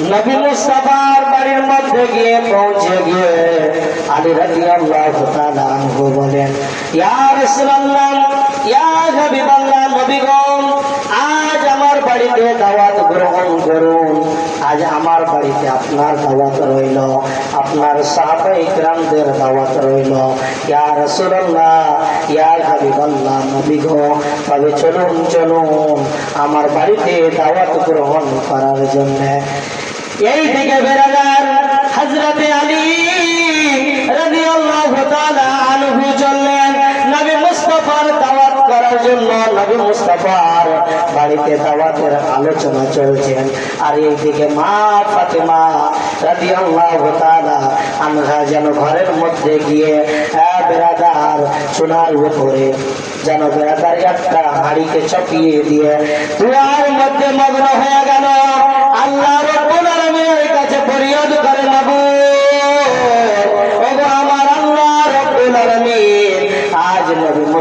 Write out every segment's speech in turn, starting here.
নবী মুস্তাফার বাড়িতে দাওয়াত গ্রহণ করুন। আজ আমার বাড়িতে আপনার দাওয়াত রইল, আপনার সাহাবা ইকরামদের দাওয়াত রইল। ইয়া রাসূলুল্লাহ, ইয়া হাবিবাল্লাহ নবী গো তবে চলুন চলুন, আমার বাড়িতে দাওয়াত গ্রহণ করার জন্য এই দিকে বেরাদার হযরতে আলী রাদিয়াল্লাহু আল্লাহ আনহু চললেন। নবী মুস্তফার জন্য নবী মুস্তাফার বাড়িতে দাওয়াতের আলোচনা চলছেন। আর এইদিকে মা ফাতেমা রাদিয়াল্লাহু তাআলা আনহা যেন ঘরের মধ্যে গিয়ে উপরে যেন বেড়াদার একটা হাড়িকে চপিয়ে দিয়ে আল্লাহ আমার আল্লাহ নবী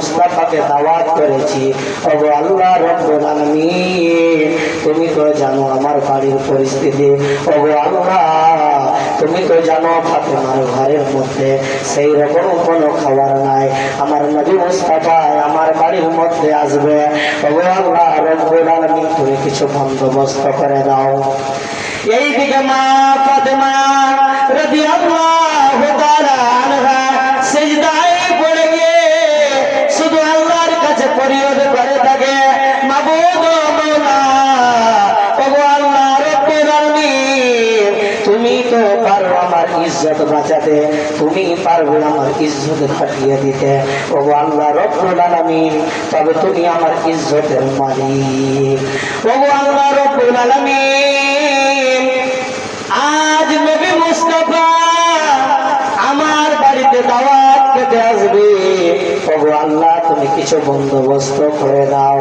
মুস্তাফাকে দাওয়াত করেছি। ওগো আল্লাহ রব্বুল আলামিন, তুমি তো জানো আমার বাড়ির পরিস্থিতি। ওগো আল্লাহ, তুমি তো জানো ফাতেমার ঘরের মধ্যে সেই রকম কোনো খাবার নাই। আমার নবী মুস্তাফা আমার বাড়ির মধ্যে আসবে। ওগো আল্লাহ রব্বুল আলামিন, তুমি কিছু বন্দোবস্ত করে দাও। এইদিকে মা ফাতেমা রাদিয়াল্লাহু তো পারো আমার ইজ্জত বাঁচাতে তুমি পারবে আমার ইজ্জত কাটিয়ে দিতে ওগো আল্লাহ রব্বুল আলামিন তবে তুমি আমার ইজ্জতের মালিক ওগো আল্লাহ রব্বুল আলামিন ওগো আল্লাহ, তুমি কিছু বন্দোবস্ত করে দাও।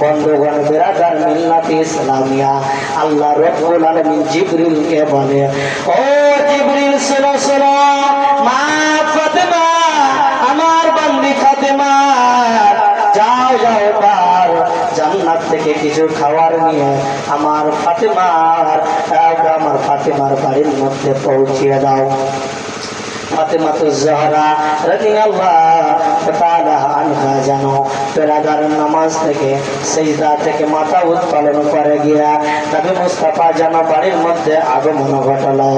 বন্ধুগণ, বেরাদার মিল্লাতি ইসলামিয়া, আল্লাহ রব্বুল আলামিন জিবরিলকে বলে, ও জিবরিল, শোনো শোনো, মা আমার থেকে কিছু খাবার নিয়ে আমার ফাতেমার আমার ফাতেমার বাড়ির মধ্যে পৌঁছিয়ে দাও। ফাতেমা তো জহরা রাদিয়াল্লাহু তাআলা আনহা জানো। পেরাদার নামাজ থেকে সেজদা থেকে মাথা উত্তোলন করে গিয়া নবী মুস্তাফা যেন বাড়ির মধ্যে আগমন ঘটালো।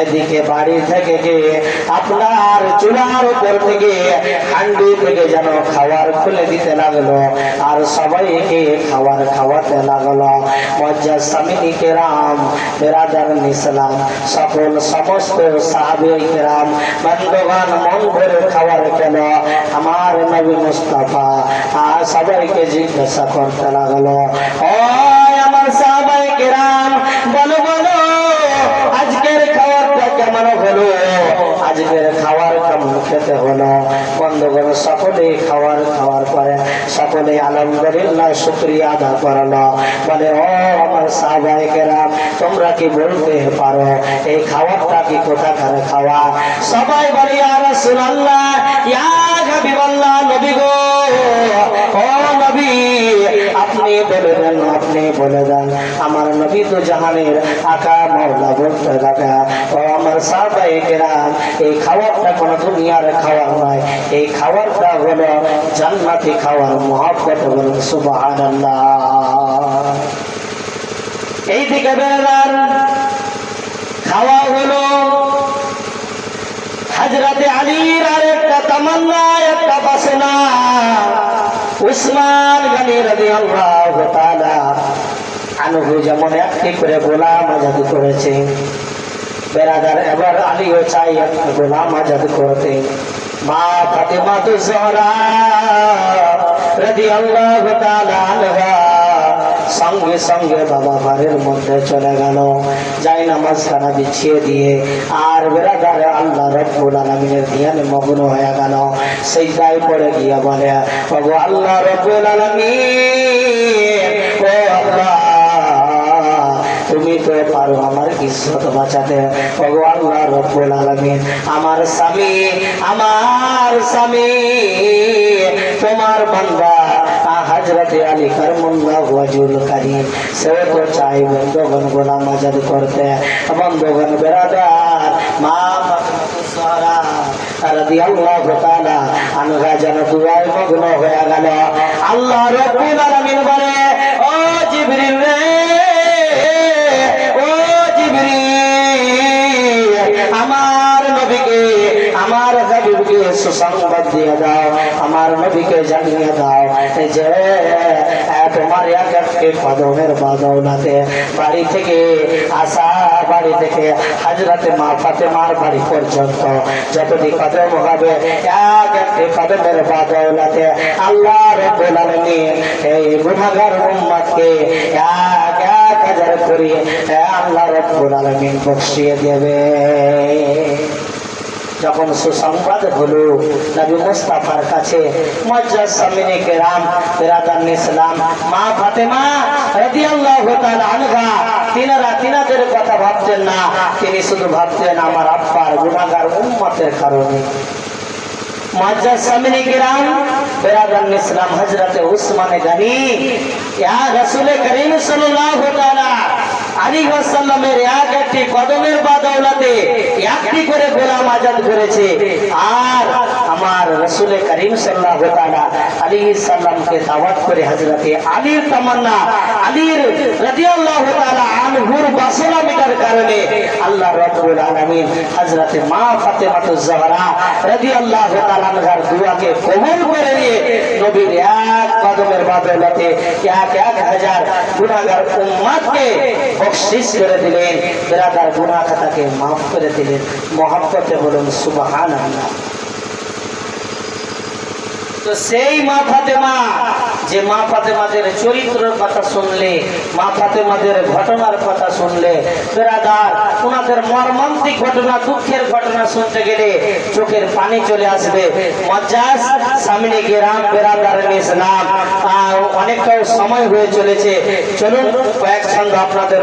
এদিকে বাড়ি থেকে গিয়ে আপনার চুলার উপর থেকে হান্ডি থেকে যেন খাবার খুলে দিতে লাগল আর সবাইকে খাবার খাওয়াতে লাগল। মজ্জা স্বামী কেরাম, বেরাদার ইসলাম সকল সমস্ত সাহাবি কেরাম, বন্ধুগণ মন ভরে খাবার কেন আমার নবী মুস্তাফা আর সবাইকে জিজ্ঞাসা করতে লাগল আমার সাহাবাই কেরাম, বলো বলো, আজকের খাবারটা কেমন হলো? আজকের খাবার কেমন খেতে হলো? বন্ধুগণ, সকলে খাবার খাওয়ার পরে সকলে আলহামদুলিল্লাহ শুক্রিয়া আদা করল। বলে, ও আমার সাহাবাই কেরাম, তোমরা কি বলতে পারো? এই খাবারটা কি কোথাকার খাওয়া সবাই বলে রাসূলুল্লাহ, ইয়া বলে দেন আমার নবী তো জাহানের আকা মাওলা বলতে থাকা ও আমার সাহাবাই কেরাম, এই খাবারটা কোনো দুনিয়ার খাবার নয়। এই খাবারটা হলো জান্নাতি খাবার মহাব্বত বলুন সুবহানাল্লাহ। এই দিকে বেড়ার খাওয়া হলো হাজরাতে আলীর আর একটা তামান্না, একটা বাসনা। উসমান গানি রাজি আল্লাহ আনহু যেমন একটি করে গোলাম করেছে। এবার আলীও চাই গোলাম আজাদ করতে। মা ফাতেমা তো জহরা রাজি আল্লাহ সঙ্গে সঙ্গে বাবা ঘরের মধ্যে চলে গেল। যাই নামাজ খানা বিছিয়ে দিয়ে আর বেড়াদারে আল্লাহ রব্বুল আলমিনের ধ্যানে মগ্ন হয়ে গেল। সেই দায় পড়ে গিয়ে বলে বাবু আল্লাহ রব্বুল আল্লাহ তুমি তো পারো, আমার ইজ্জত বাঁচাতে। ওগো আল্লাহ রব্বুল আলামিন, আমার স্বামী আমার স্বামী, তোমার বান্দা হাজরতে আলী করমুল্লাহ ওয়াজুল কারিম সেও তো চাই বন্ধুগণ গোলাম আজাদ করতে। বন্ধুগণ বেরাদার, মা জাহরা রাদিয়াল্লাহু তাআলা আনহা যেন দুয়ায় মগ্ন হয়ে গেল। আল্লাহ রাব্বুল আলামিন বলে তোমার এক একটি কদমের বাদৌলাতে বাড়ি থেকে আসা, বাড়ি থেকে হাজরাতে মা ফাতেমার বাড়ি পর্যন্ত। যতটি কদম হবে, এক একটি কদমের বাদৌলাতে আল্লাহ রব্বুল আলামিন এই গুনাহগার উম্মতকে এক এক হাজার করে আল্লাহ রব্বুল আলামিন বকশিয়ে দেবে। যখন সুসংবাদ হলো, নবী মুস্তাফার কাছে মজ্জাজ সামিনে কেরাম বিরাদান ইসলাম মা ফাতেমা রাদিয়াল্লাহু তাআলা আনহা, তিনারা তিনাদের কথা ভাবতেন না, তিনি শুধু ভাবতেন আমার আব্বার গুনাহগার উম্মতের কারণে। মজ্জাজ সামিনে কেরাম বিরাদান ইসলাম হযরতে উসমানে গনি, ইয়া রাসূল করিম সাল্লাল্লাহু তাআলা আলী ওয়াসাল্লামের এক একটি কদমের বাদৌলাতে একটি করে গোলাম আজাদ করেছে। আর আমার রসুল করিম সাল্লাহ তাআলা আলী সাল্লামকে দাওয়াত করে হযরতে আলীর তামান্না আলীর রাদিয়াল্লাহু তাআলা আনহুর বাসনা মেটার কারণে আল্লাহ রাব্বুল আলামিন হযরতে মা ফাতেমাতুজ জাহরা রাদিয়াল্লাহু তাআলা আনহার দুআকে কবুল করে নিয়ে নবীর এক কদমের বাদৌলাতে এক এক হাজার গুনাহগার উম্মতকে বকশিস করে দিলেন বেরাদার গুনাহ খাতাকে মাফ করে দিলেন মহাব্বতে বলুন সুবহানাল্লাহ তো সেই মা ফাতেমা যে মা ফাতেমাদের চরিত্রের কথা শুনলে মা ফাতেমাদের ঘটনার কথা শুনলে বেরাদার ওনাদের মর্মান্তিক ঘটনা দুঃখের ঘটনা শুনতে গেলে চোখের পানি চলে আসবে। মজ্জাজ সামনে গেরাম বেরাদার ইসলাম আহ, অনেকটা সময় হয়ে চলেছে। চলুন কয়েক ছন্দ আপনাদের